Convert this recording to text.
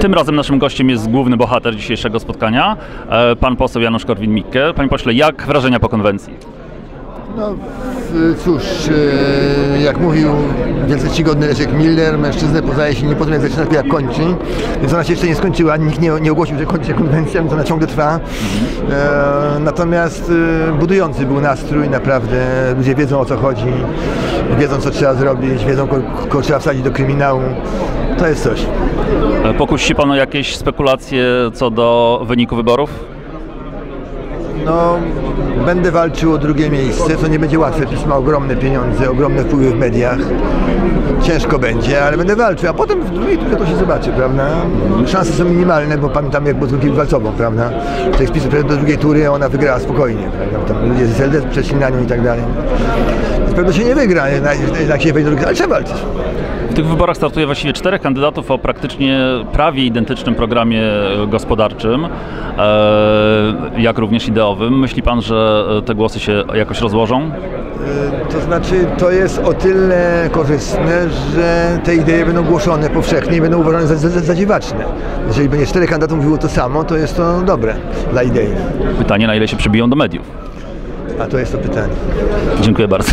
Tym razem naszym gościem jest główny bohater dzisiejszego spotkania, e, pan poseł Janusz Korwin-Mikke. Panie pośle, jak wrażenia po konwencji? No cóż, e, jak mówił wielce czcigodny Leszek Miller, mężczyznę poznaje się nie po tym jak zaczyna, tylko jak kończy. Więc ona się jeszcze nie skończyła, nikt nie, nie ogłosił, że kończy się konwencja, więc ona ciągle trwa. E, natomiast e, budujący był nastrój, naprawdę ludzie wiedzą o co chodzi, wiedzą co trzeba zrobić, wiedzą kogo, trzeba wsadzić do kryminału. To jest coś. Pokusi się pan o jakieś spekulacje co do wyniku wyborów? No, będę walczył o drugie miejsce, co nie będzie łatwe. PiS ma ogromne pieniądze, ogromne wpływy w mediach. Ciężko będzie, ale będę walczył, a potem w drugiej turze to się zobaczy, prawda? Szanse są minimalne, bo pamiętam jak było z Walcową, prawda? Spisu przed do drugiej tury, ona wygrała spokojnie, prawda? Tam ludzie z SLD przeszli na nią i tak dalej. Więc pewno się nie wygra, jednak się wejdzie do drugiej, ale trzeba walczyć. W tych wyborach startuje właściwie czterech kandydatów o praktycznie prawie identycznym programie gospodarczym, e, jak również ideowym. Myśli pan, że e, te głosy się jakoś rozłożą? To znaczy, to jest o tyle korzystne, że te idee będą głoszone powszechnie i będą uważane za, za, za dziwaczne. Jeżeli będzie czterech kandydatów mówiło to samo, to jest to dobre dla idei. Pytanie, na ile się przybiją do mediów. A to jest to pytanie. Dziękuję bardzo.